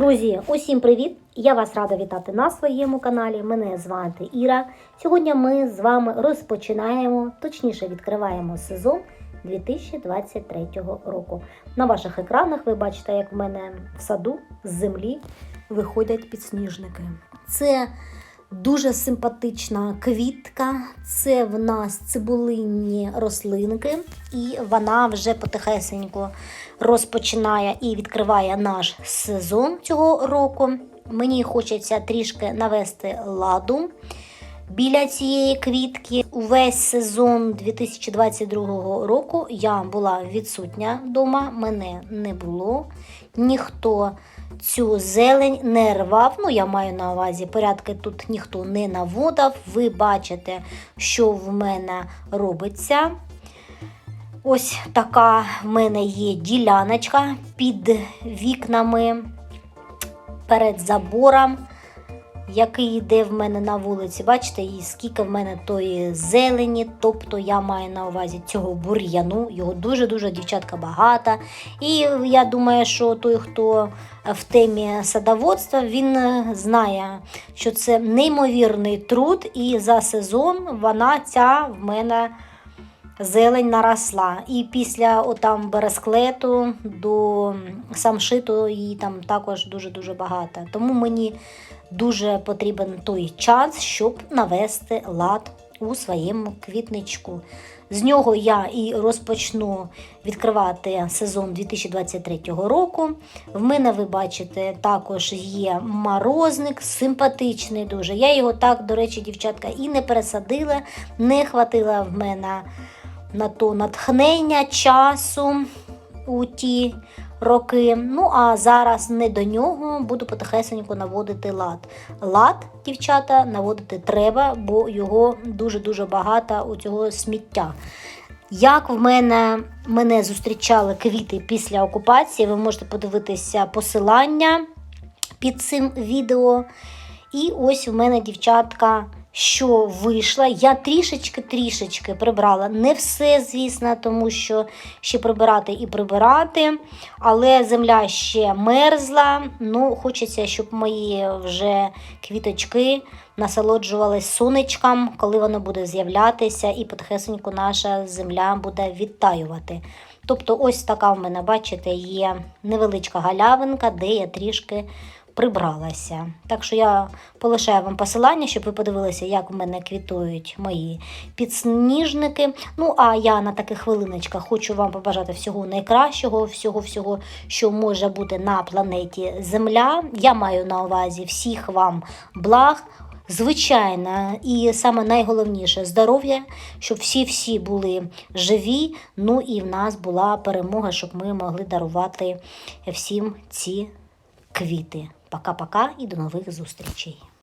Друзі, усім привіт! Я вас рада вітати на своєму каналі. Мене звати Іра. Сьогодні ми з вами розпочинаємо, точніше відкриваємо сезон 2023 року. На ваших екранах ви бачите, як в мене в саду з землі виходять підсніжники. Це дуже симпатична квітка. Це в нас цибулинні рослинки, і вона вже потихесенько розпочинає і відкриває наш сезон цього року. Мені хочеться трішки навести ладу біля цієї квітки. Увесь сезон 2022 року я була відсутня вдома, мене не було. Ніхто цю зелень не рвав. Ну, я маю на увазі, порядки тут ніхто не наводив. Ви бачите, що в мене робиться. Ось така в мене є діляночка під вікнами перед забором, який йде в мене на вулиці. Бачите, і скільки в мене тої зелені, тобто я маю на увазі цього бур'яну, його дуже-дуже дівчатка багато. І я думаю, що той, хто в темі садоводства, він знає, що це неймовірний труд, і за сезон вона ця в мене зелень наросла. І після отам бересклету до самшиту її там також дуже-дуже багато. Тому мені дуже потрібен той час, щоб навести лад у своєму квітничку. З нього я і розпочну відкривати сезон 2023 року. В мене, ви бачите, також є морозник, симпатичний дуже. Я його так, до речі, дівчатка, і не пересадила, не хватило в мене на то натхнення часу у ті роки. Ну, а зараз не до нього буду потихесенько наводити лад. Лад, дівчата, наводити треба, бо його дуже-дуже багато у цього сміття. Як в мене мене зустрічали квіти після окупації, ви можете подивитися посилання під цим відео. І ось у мене дівчатка що вийшла. Я трішечки-трішечки прибрала. Не все, звісно, тому що ще прибирати і прибирати. Але земля ще мерзла. Ну, Хочеться, щоб мої вже квіточки насолоджувались сонечком, коли воно буде з'являтися, і потихесенько наша земля буде відтаювати. Тобто, ось така в мене, бачите, є невеличка галявинка, де я трішки прибралася. Так що я полишаю вам посилання, щоб ви подивилися, як в мене квітують мої підсніжники. Ну, а я на таких хвилиночках хочу вам побажати всього найкращого, всього-всього, що може бути на планеті Земля. Я маю на увазі всіх вам благ. Звичайно, і саме найголовніше здоров'я, щоб всі-всі були живі. Ну і в нас була перемога, щоб ми могли дарувати всім ці квіти. Пока-пока і до нових зустрічей.